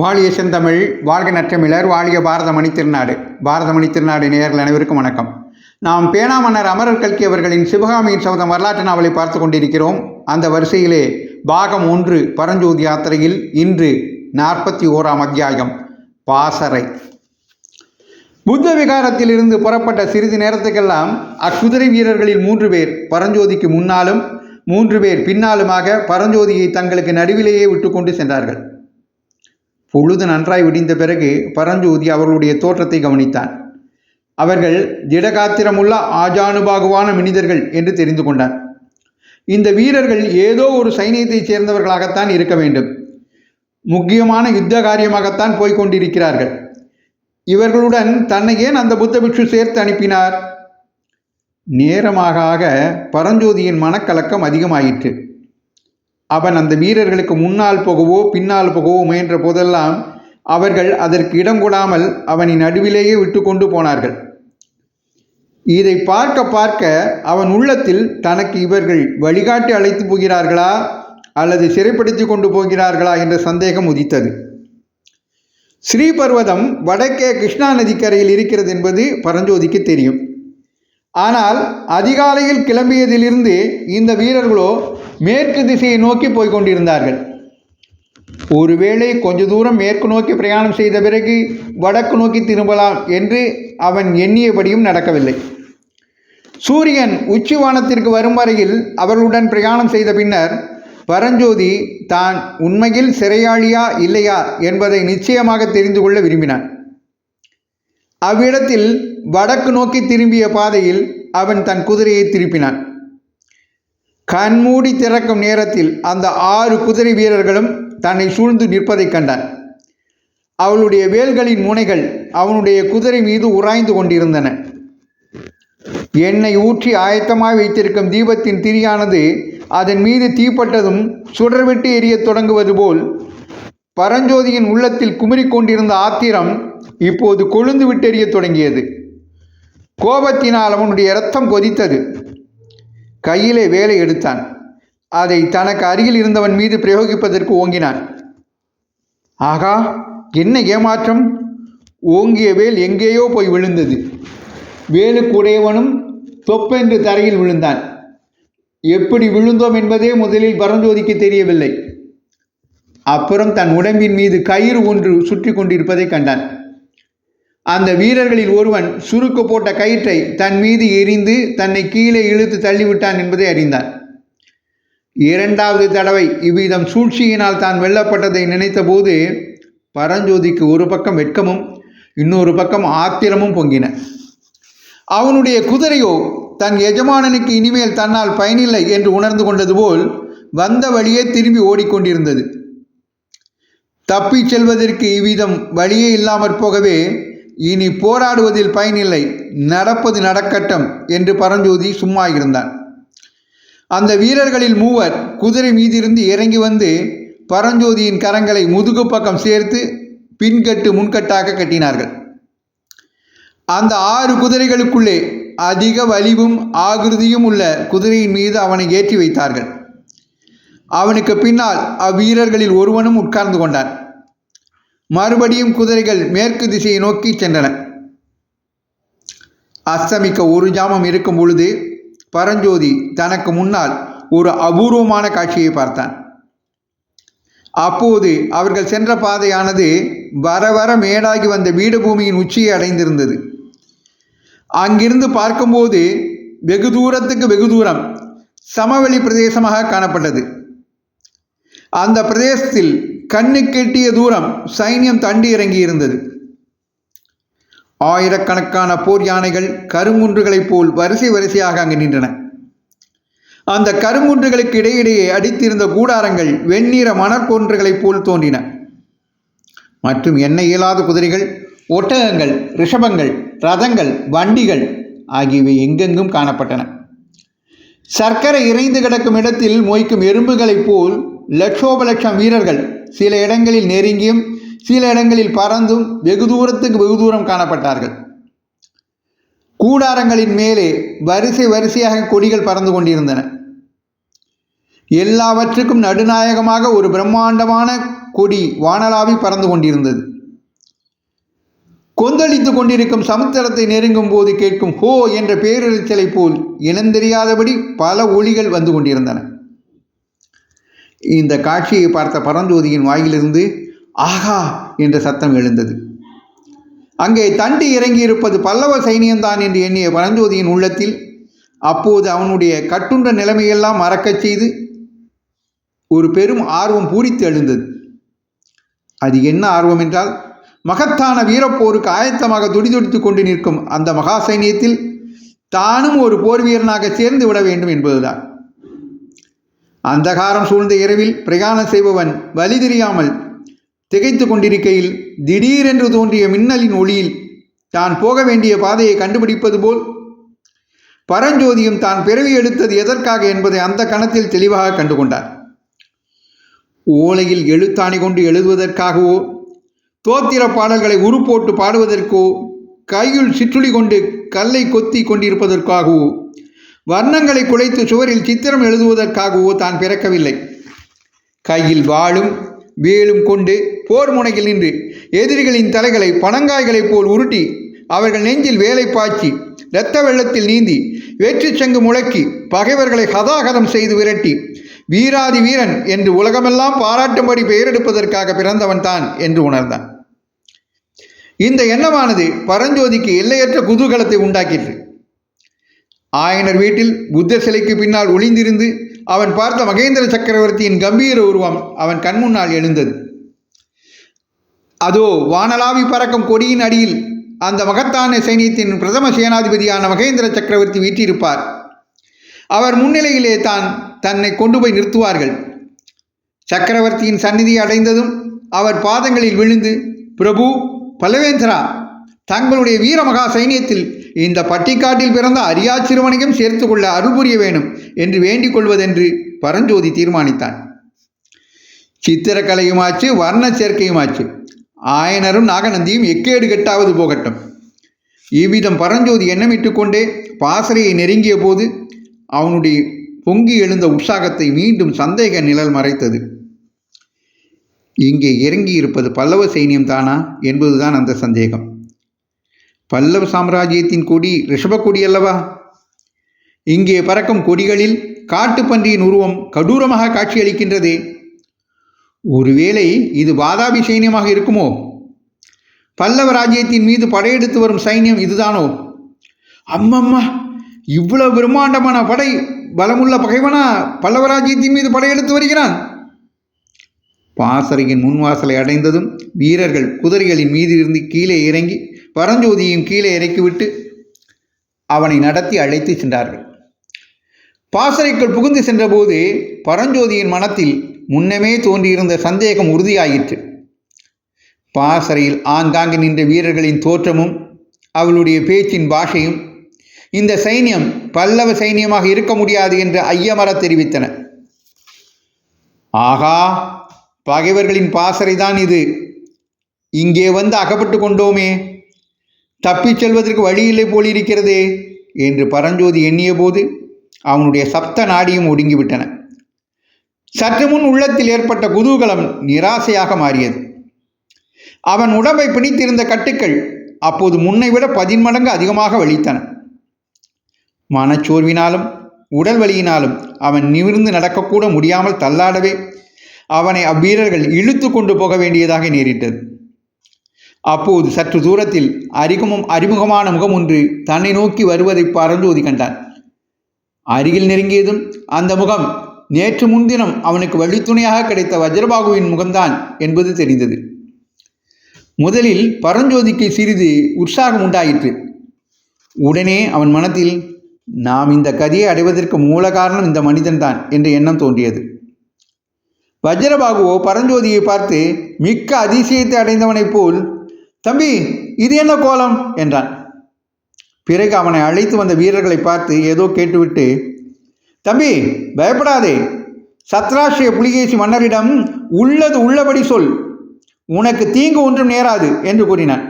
வாழிய செந்தமிழ் வாழ்க நற்றமிழர் வாழிய பாரதமணி திருநாடு. பாரதமணி திருநாடு நேயர்கள் அனைவருக்கும் வணக்கம். நாம் பேனா மன்னர் அமரர் கல்கி அவர்களின் சிவகாமியின் சபதம் வரலாற்று நாவலை பார்த்து கொண்டிருக்கிறோம். அந்த வரிசையிலே பாகம் ஒன்று பரஞ்சோதி யாத்திரையில் இன்று நாற்பத்தி ஓராம் அத்தியாயம் பாசறை. புத்த விகாரத்திலிருந்து புறப்பட்ட சிறிது நேரத்துக்கெல்லாம் அக்குதிரை வீரர்களில் மூன்று பேர் பரஞ்சோதிக்கு முன்னாலும் மூன்று பேர் பின்னாலுமாக பரஞ்சோதியை தங்களுக்கு நடுவிலேயே விட்டுக்கொண்டு சென்றார்கள். பொழுது நன்றாய் விடிந்த பிறகு பரஞ்சோதி அவர்களுடைய தோற்றத்தை கவனித்தான். அவர்கள் திடகாத்திரமுள்ள ஆஜானுபாகுவான மனிதர்கள் என்று தெரிந்து கொண்டான் இந்த வீரர்கள் ஏதோ ஒரு சைனியத்தைச் சேர்ந்தவர்களாகத்தான் இருக்க வேண்டும். முக்கியமான யுத்த காரியமாகத்தான் போய்க் கொண்டிருக்கிறார்கள். இவர்களுடன் தன்னை ஏன் அந்த புத்த பிக்ஷு சேர்த்து அனுப்பினார்? நேரமாக ஆக பரஞ்சோதியின் மனக்கலக்கம் அதிகமாயிற்று. அவன் அந்த வீரர்களுக்கு முன்னால் போகவோ பின்னால் போகவோ முயன்ற போதெல்லாம் அவர்கள் அதற்கு இடம் கூடாமல் அவனின் நடுவிலேயே விட்டு கொண்டு போனார்கள். இதை பார்க்க பார்க்க அவன் உள்ளத்தில் தனக்கு இவர்கள் வழிகாட்டி அழைத்து போகிறார்களா அல்லது சிறைப்படுத்தி கொண்டு போகிறார்களா என்ற சந்தேகம் உதித்தது. ஸ்ரீபர்வதம் வடக்கே கிருஷ்ணா நதிக்கரையில் இருக்கிறது என்பது பரஞ்சோதிக்கு தெரியும். ஆனால் அதிகாலையில் கிளம்பியதிலிருந்து இந்த வீரர்களோ மேற்கு திசையை நோக்கி போய்க் கொண்டிருந்தார்கள் ஒருவேளை கொஞ்ச தூரம் மேற்கு நோக்கி பிரயாணம் செய்த பிறகு வடக்கு நோக்கி திரும்பலாம் என்று அவன் எண்ணியபடியும் நடக்கவில்லை. சூரியன் உச்சிவானத்திற்கு வரும் வரையில் அவர்களுடன் பிரயாணம் செய்த பின்னர் பரஞ்சோதி தான் உண்மையில் சிறையாளியா இல்லையா? என்பதை நிச்சயமாக தெரிந்து கொள்ள விரும்பினான். அவ்விடத்தில் வடக்கு நோக்கி திரும்பிய பாதையில் அவன் தன் குதிரையை திருப்பினான். கண்மூடி திறக்கும் நேரத்தில் அந்த ஆறு குதிரை வீரர்களும் தன்னை சூழ்ந்து நிற்பதைக் கண்டான் அவளுடைய வேல்களின் முனைகள் அவனுடைய குதிரை மீது உராய்ந்து கொண்டிருந்தன. எண்ணெய் ஊற்றி ஆயத்தமாக வைத்திருக்கும் தீபத்தின் திரியானது அதன் மீது தீப்பட்டதும் சுடர்விட்டு எரியத் தொடங்குவது போல் பரஞ்சோதியின் உள்ளத்தில் குமிறிக் கொண்டிருந்த ஆத்திரம் இப்போது கொழுந்து விட்டெறிய தொடங்கியது. கோபத்தினால் அவனுடைய இரத்தம் கொதித்தது. கையிலே வேலை எடுத்தான். அதை தனக்கு அருகில் இருந்தவன் மீது பிரயோகிப்பதற்கு ஓங்கினான். ஆகா என்ன ஏமாற்றம்? ஓங்கிய வேல் எங்கேயோ போய் விழுந்தது. வேலுக்குடையவனும் தொப்பென்று தரையில் விழுந்தான். எப்படி விழுந்தோம் என்பதே முதலில் பரஞ்சோதிக்கு தெரியவில்லை. அப்புறம் தன் உடம்பின் மீது கயிறு ஒன்று சுற்றி கொண்டிருப்பதை கண்டான். அந்த வீரர்களில் ஒருவன் சுருக்கு போட்ட கயிற்றை தன் மீது எரிந்து தன்னை கீழே இழுத்து தள்ளிவிட்டான் என்பதை அறிந்தான். இரண்டாவது தடவை இவ்விதம் சூழ்ச்சியினால் தான் வெல்லப்பட்டதை நினைத்தபோது பரஞ்சோதிக்கு ஒரு பக்கம் வெட்கமும் இன்னொரு பக்கம் ஆத்திரமும் பொங்கின. அவனுடைய குதிரையோ தன் எஜமானனுக்கு இனிமேல் தன்னால் பயனில்லை என்று உணர்ந்து கொண்டது போல் வந்த வழியே திரும்பி ஓடிக்கொண்டிருந்தது. தப்பிச் செல்வதற்கு இவ்விதம் வழியே இல்லாமற் போகவே இனி போராடுவதில் பயனில்லை. நடப்பது நடக்கட்டும் என்று பரஞ்சோதி சும்மா இருந்தான். அந்த வீரர்களில் மூவர் குதிரை மீதிருந்து இறங்கி வந்து பரஞ்சோதியின் கரங்களை முதுகு பக்கம் சேர்த்து பின்கட்டு முன்கட்டாக கட்டினார்கள். அந்த ஆறு குதிரைகளுக்குள்ளே அதிக வலிவும் ஆகிருதியும் உள்ள குதிரையின் மீது அவனை ஏற்றி வைத்தார்கள். அவனுக்கு பின்னால் அவ்வீரர்களில் ஒருவனும் உட்கார்ந்து கொண்டான். மறுபடியும் குதிரைகள் மேற்கு திசையை நோக்கி சென்றன. அஸ்தமிக்க ஒரு ஜாமம் இருக்கும் பொழுது பரஞ்சோதி தனக்கு முன்னால் ஒரு அபூர்வமான காட்சியை பார்த்தான். அப்போது அவர்கள் சென்ற பாதையானது வர வர மேடாகி வந்த வீடு பூமியின் உச்சியை அடைந்திருந்தது. அங்கிருந்து பார்க்கும்போது வெகு தூரத்துக்கு வெகு தூரம் சமவெளி பிரதேசமாக காணப்பட்டது. அந்த பிரதேசத்தில் கண்ணுக்கெட்டிய தூரம் சைன்யம் தண்டி இறங்கி இருந்தது ஆயிரக்கணக்கான போர் யானைகள் கருங்குன்றுகளைப் போல் வரிசை வரிசையாக அங்கு நின்றன. அந்த கருங்குன்றுகளுக்கு இடையிடையே அடித்திருந்த கூடாரங்கள் வெண்ணிற மணற்கொன்றுகளைப் போல் தோன்றின. மற்றும் எண்ணெய் இயலாத குதிரைகள் ஒட்டகங்கள் ரிஷபங்கள் ரதங்கள் வண்டிகள் ஆகியவை எங்கெங்கும் காணப்பட்டன. சர்க்கரை இறைந்து கிடக்கும் இடத்தில் மொய்க்கும் எறும்புகளைப் போல் லட்சோப லட்சம் வீரர்கள் சில இடங்களில் நெருங்கியும் சில இடங்களில் பறந்தும் வெகு தூரத்துக்கு வெகு தூரம் காணப்பட்டார்கள். கூடாரங்களின் மேலே வரிசை வரிசையாக கொடிகள் பறந்து கொண்டிருந்தன. எல்லாவற்றுக்கும் நடுநாயகமாக ஒரு பிரம்மாண்டமான கொடி வானலாவி பறந்து கொண்டிருந்தது. கொந்தளித்து கொண்டிருக்கும் சமுத்திரத்தை நெருங்கும் போது கேட்கும் ஹோ! என்ற பேரிரைச்சலை போல் இனந்தெரியாதபடி பல ஒளிகள் வந்து கொண்டிருந்தன. இந்த காட்சியை பார்த்த பரஞ்சோதியின் வாயிலிருந்து ஆஹா என்ற சத்தம் எழுந்தது. அங்கே தண்டி இறங்கியிருப்பது பல்லவ சைனியம்தான் என்று எண்ணிய பரஞ்சோதியின் உள்ளத்தில் அப்போது அவனுடைய கட்டுண்ட நிலைமையெல்லாம் மறக்கச் செய்து ஒரு பெரும் ஆர்வம் பூரித்து எழுந்தது. அது என்ன ஆர்வம் என்றால் மகத்தான வீரப்போருக்கு ஆயத்தமாக துடிதுடித்து கொண்டு நிற்கும் அந்த மகா சைனியத்தில் தானும் ஒரு போர் வீரனாக சேர்ந்து விட வேண்டும் என்பதுதான். அந்தகாரம் சூழ்ந்த இரவில் பிரயாணம் செய்பவன் வழி தெரியாமல் திகைத்து கொண்டிருக்கையில் திடீரென்று தோன்றிய மின்னலின் ஒளியில் தான் போக வேண்டிய பாதையை கண்டுபிடிப்பது போல் பரஞ்சோதியும் தான் பிறவி எடுத்தது எதற்காக என்பதை அந்த கணத்தில் தெளிவாக கண்டுகொண்டார். ஓலையில் எழுத்தாணி கொண்டு எழுதுவதற்காகவோ தோத்திர பாடல்களை உருப்போட்டு பாடுவதற்கோ கையில் சிற்றுளி கொண்டு கல்லை கொத்தி கொண்டிருப்பதற்காகவோ வர்ணங்களை குலைத்து சுவரில் சித்திரம் எழுதுவதற்காகவோ தான் பிறக்கவில்லை. கையில் வாளும் வேலும் கொண்டு போர் முனையில் நின்று எதிரிகளின் தலைகளை பனங்காய்களைப் போல் உருட்டி அவர்கள் நெஞ்சில் வேலை பாய்ச்சி இரத்த வெள்ளத்தில் நீந்தி வெற்றி சங்கு முழக்கி பகைவர்களை ஹதாகதம் செய்து விரட்டி வீராதி வீரன் என்று உலகமெல்லாம் பாராட்டும்படி பெயரெடுப்பதற்காக பிறந்தவன் தான் என்று உணர்ந்தான். இந்த எண்ணமானது பரஞ்சோதிக்கு எல்லையற்ற குதூகலத்தை உண்டாக்கிற்று. ஆயனர் வீட்டில் புத்த சிலைக்கு பின்னால் ஒளிந்திருந்து அவன் பார்த்த மகேந்திர சக்கரவர்த்தியின் கம்பீர உருவம் அவன் கண்முன்னால் எழுந்தது. அதோ வானலாவி பறக்கும் கொடியின் அடியில் அந்த மகத்தான சைனியத்தின் பிரதம சேனாதிபதியான மகேந்திர சக்கரவர்த்தி வீற்றிருப்பார். அவர் முன்னிலையிலே தான் தன்னை கொண்டு போய் நிறுத்துவார்கள். சக்கரவர்த்தியின் சந்நிதி அடைந்ததும் அவர் பாதங்களில் விழுந்து பிரபு பல்லவேந்திரா தங்களுடைய வீரமகா சைனியத்தில் இந்த பட்டிக்காட்டில் பிறந்த அரியா சிறுவனையும் சேர்த்து கொள்ள அருள் புரிய வேணும் என்று வேண்டிக் கொள்வதென்று பரஞ்சோதி தீர்மானித்தான். சித்திரக்கலையுமாச்சு வர்ண சேர்க்கையுமாச்சு. ஆயனரும் நாகநந்தியும் எக்கேடு கெட்டாவது போகட்டும். இவ்விதம் பரஞ்சோதி எண்ணமிட்டு கொண்டே பாசறையை நெருங்கிய போது அவனுடைய பொங்கி எழுந்த உற்சாகத்தை மீண்டும் சந்தேக நிழல் மறைத்தது. இங்கே இறங்கி இருப்பது பல்லவ சைனியம் தானா என்பதுதான் அந்த சந்தேகம். பல்லவ சாம்ராஜ்யத்தின் கொடி ரிஷபக்கொடி கொடி அல்லவா? இங்கே பறக்கும் கொடிகளில் காட்டுப்பன்றியின் உருவம் கடூரமாக காட்சியளிக்கின்றதே. ஒருவேளை இது வாதாபி சைன்யமாக இருக்குமோ? பல்லவ ராஜ்யத்தின் மீது படையெடுத்து வரும் சைன்யம் இதுதானோ? அம்மம்மா இவ்வளவு பிரம்மாண்டமான படை பலமுள்ள பகைவனா பல்லவ ராஜ்யத்தின் மீது படையெடுத்து வருகிறான்? பாசறையின் முன்வாசலை அடைந்ததும் வீரர்கள் குதிரைகளின் மீது இருந்து கீழே இறங்கி பரஞ்சோதியையும் கீழே இறக்கிவிட்டு அவனை நடத்தி அழைத்து சென்றார்கள். பாசறைக்குள் புகுந்து சென்றபோது பரஞ்சோதியின் மனத்தில் முன்னமே தோன்றியிருந்த சந்தேகம் உறுதியாயிற்று. பாசறையில் ஆங்காங்கு நின்ற வீரர்களின் தோற்றமும் அவளுடைய பேச்சின் பாஷையும் இந்த சைன்யம் பல்லவ சைன்யமாக இருக்க முடியாது என்று ஐயமர தெரிவித்தன. ஆகா பகைவர்களின் பாசறை தான் இது. இங்கே வந்து அகப்பட்டு கொண்டோமே. தப்பிச் செல்வதற்கு வழியில்லை போலிருக்கிறதே என்று பரஞ்சோதி எண்ணிய போது அவனுடைய சப்த நாடியும் ஒடுங்கிவிட்டன. சற்று முன் உள்ளத்தில் ஏற்பட்ட குதூகலம் நிராசையாக மாறியது. அவன் உடம்பை பிடித்திருந்த கட்டுக்கள் அப்போது முன்னை விட பதின்மடங்கு அதிகமாக வலித்தன. மனச்சோர்வினாலும் உடல் வலியினாலும் அவன் நிமிர்ந்து நடக்கக்கூட முடியாமல் தள்ளாடவே அவனை அவ்வீரர்கள் இழுத்து கொண்டு போக வேண்டியதாக நேரிட்டது. அப்போது சற்று தூரத்தில் அரிகமும் அறிமுகமான முகம் ஒன்று தன்னை நோக்கி வருவதை பரஞ்சோதி கண்டான் அருகில் நெருங்கியதும் அந்த முகம் நேற்று முன்தினம் அவனுக்கு வழித்துணையாக கிடைத்த வஜ்ரபாகுவின் முகம்தான் என்பது தெரிந்தது. முதலில் பரஞ்சோதிக்கு சிறிது உற்சாகம் உண்டாயிற்று. உடனே அவன் மனத்தில் நாம் இந்த கதியை அடைவதற்கு மூல காரணம் இந்த மனிதன்தான் என்ற எண்ணம் தோன்றியது. வஜ்ரபாகுவோ பரஞ்சோதியை பார்த்து மிக்க அதிசயத்தை அடைந்தவனைப் போல் தம்பி இது என்ன கோலம்? என்றான். பிறகு அவனை அழைத்து வந்த வீரர்களை பார்த்து ஏதோ கேட்டுவிட்டு தம்பி பயப்படாதே. சத்ராஷ்டிரிய புலிகேசி மன்னரிடம் உள்ளது உள்ளபடி சொல். உனக்கு தீங்கு ஒன்றும் நேராது என்று கூறினான்.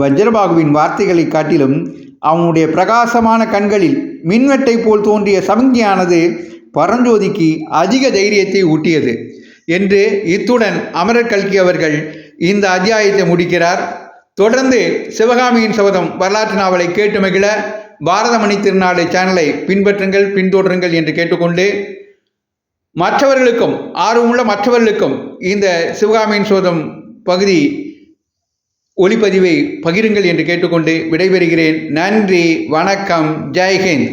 வஜ்ரபாகுவின் வார்த்தைகளை காட்டிலும் அவனுடைய பிரகாசமான கண்களில் மின்வெட்டை போல் தோன்றிய சமிஞ்ஞையானது பரஞ்சோதிக்கு அதிக தைரியத்தை ஊட்டியது என்று இத்துடன் அமரர் கல்கி அவர்கள் இந்த அத்தியாயத்தை முடிக்கிறார். தொடர்ந்து சிவகாமியின் சபதம் வரலாற்று நாவலை கேட்டு மகிழ பாரதமணி திருநாடு சேனலை பின்பற்றுங்கள் பின்தொடருங்கள் என்று கேட்டுக்கொண்டு மற்றவர்களுக்கும் ஆர்வமுள்ள மற்றவர்களுக்கும் இந்த சிவகாமியின் சோதம் பகுதி ஒளிப்பதிவை பகிருங்கள் என்று கேட்டுக்கொண்டு விடைபெறுகிறேன். நன்றி வணக்கம் ஜெய்ஹிந்த்